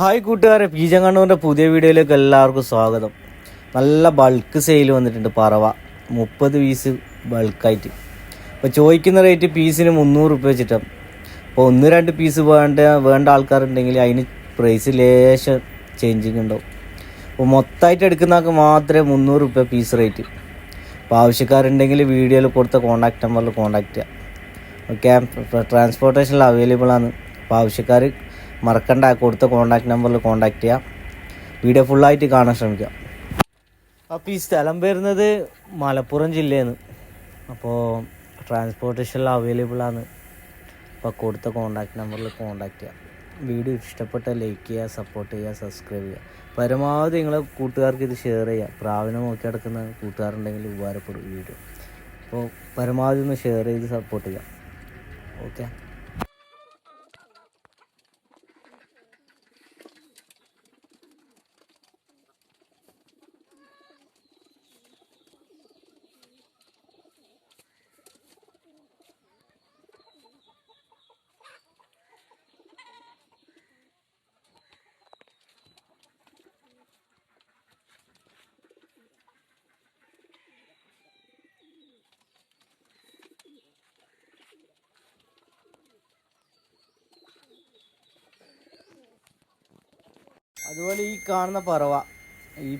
Hi കൂട്ടുകാരെ പീജങ്കണ്ണൂരിന്റെ പുതിയ വീഡിയോയിലേക്ക് എല്ലാവർക്കും സ്വാഗതം. നല്ല ബൾക്ക് സെയിൽ വന്നിട്ടുണ്ട് പറവ. മുപ്പത് പീസ് ബൾക്കായിട്ട് അപ്പോൾ ചോദിക്കുന്ന റേറ്റ് പീസിന് മുന്നൂറ് റുപ്യ വെച്ചിട്ടാണ് അപ്പോൾ ഒന്ന് രണ്ട് പീസ് വേണ്ട വേണ്ട ആൾക്കാരുണ്ടെങ്കിൽ അതിന് പ്രൈസ് ലേശം ചേഞ്ചിങ് ഉണ്ടാവും. അപ്പോൾ മൊത്തമായിട്ട് എടുക്കുന്നവർക്ക് മാത്രമേ മുന്നൂറ് റുപ്യ പീസ് റേറ്റ് അപ്പോൾ ആവശ്യക്കാരുണ്ടെങ്കിൽ വീഡിയോയിൽ കൊടുത്ത കോൺടാക്ട് നമ്പറിൽ കോൺടാക്ട് ചെയ്യാം. ഓക്കെ ട്രാൻസ്പോർട്ടേഷനിൽ അവൈലബിൾ ആണ്. അപ്പോൾ ആവശ്യക്കാർ മറക്കണ്ട കൊടുത്ത കോൺടാക്ട് നമ്പറിൽ കോൺടാക്ട് ചെയ്യാം. വീഡിയോ ഫുള്ളായിട്ട് കാണാൻ ശ്രമിക്കാം. അപ്പോൾ ഈ സ്ഥലം വരുന്നത് മലപ്പുറം ജില്ലയാണ്. നിന്ന് അപ്പോൾ ട്രാൻസ്പോർട്ടേഷനിൽ അവൈലബിൾ ആണ്. അപ്പോൾ കൊടുത്ത കോൺടാക്ട് നമ്പറിൽ കോൺടാക്ട് ചെയ്യാം. വീഡിയോ ഇഷ്ടപ്പെട്ട ലൈക്ക് ചെയ്യുക സപ്പോർട്ട് ചെയ്യുക സബ്സ്ക്രൈബ് ചെയ്യുക. പരമാവധി നിങ്ങളെ കൂട്ടുകാർക്ക് ഇത് ഷെയർ ചെയ്യുക പ്രാവിനെ നോക്കി നടക്കുന്ന കൂട്ടുകാരുണ്ടെങ്കിൽ ഉപകാരപ്പെടും വീഡിയോ അപ്പോൾ പരമാവധി ഒന്ന് ഷെയർ ചെയ്ത് സപ്പോർട്ട് ചെയ്യാം. ഓക്കെ അതുപോലെ ഈ കാണുന്ന പറവ ഈ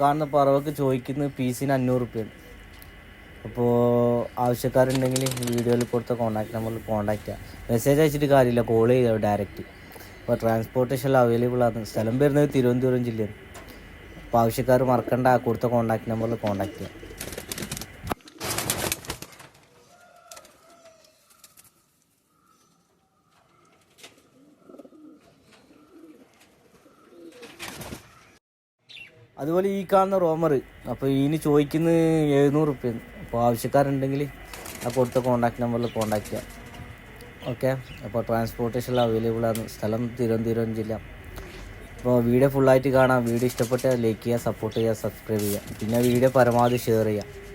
കാണുന്ന പറവക്ക് ചോദിക്കുന്നത് പീസിന് അഞ്ഞൂറ് റുപ്യാണ്. അപ്പോൾ ആവശ്യക്കാരുണ്ടെങ്കിൽ വീഡിയോയിൽ കൊടുത്ത കോൺടാക്ട് നമ്പറിൽ കോൺടാക്ട് ചെയ്യാം. മെസ്സേജ് അയച്ചിട്ട് കാര്യമില്ല കോൾ ചെയ്തോ ഡയറക്റ്റ് അപ്പോൾ ട്രാൻസ്പോർട്ടേഷൻ അവൈലബിൾ ആണ്. സ്ഥലം വരുന്നത് തിരുവനന്തപുരം ജില്ലയാണ്. അപ്പോൾ ആവശ്യക്കാർ മറക്കണ്ട കൊടുത്ത കോൺടാക്ട് നമ്പറിൽ കോൺടാക്ട് ചെയ്യാം. അതുപോലെ ഈ കാണുന്ന റോമർ അപ്പോൾ ഇനി ചോദിക്കുന്നത് എഴുന്നൂറ് റുപ്യ അപ്പോൾ ആവശ്യക്കാരുണ്ടെങ്കിൽ ആ കൊടുത്ത കോൺടാക്ട് നമ്പറിൽ കോൺടാക്ട് ചെയ്യാം. ഓക്കെ അപ്പോൾ ട്രാൻസ്പോർട്ടേഷൻ അവൈലബിൾ ആണ്. സ്ഥലം തിരുവനന്തപുരം ജില്ല. അപ്പോൾ വീഡിയോ ഫുള്ളായിട്ട് കാണാം. വീഡിയോ ഇഷ്ടപ്പെട്ടാൽ ലൈക്ക് ചെയ്യുക സപ്പോർട്ട് ചെയ്യുക സബ്സ്ക്രൈബ് ചെയ്യുക. പിന്നെ വീഡിയോ പരമാവധി ഷെയർ ചെയ്യുക.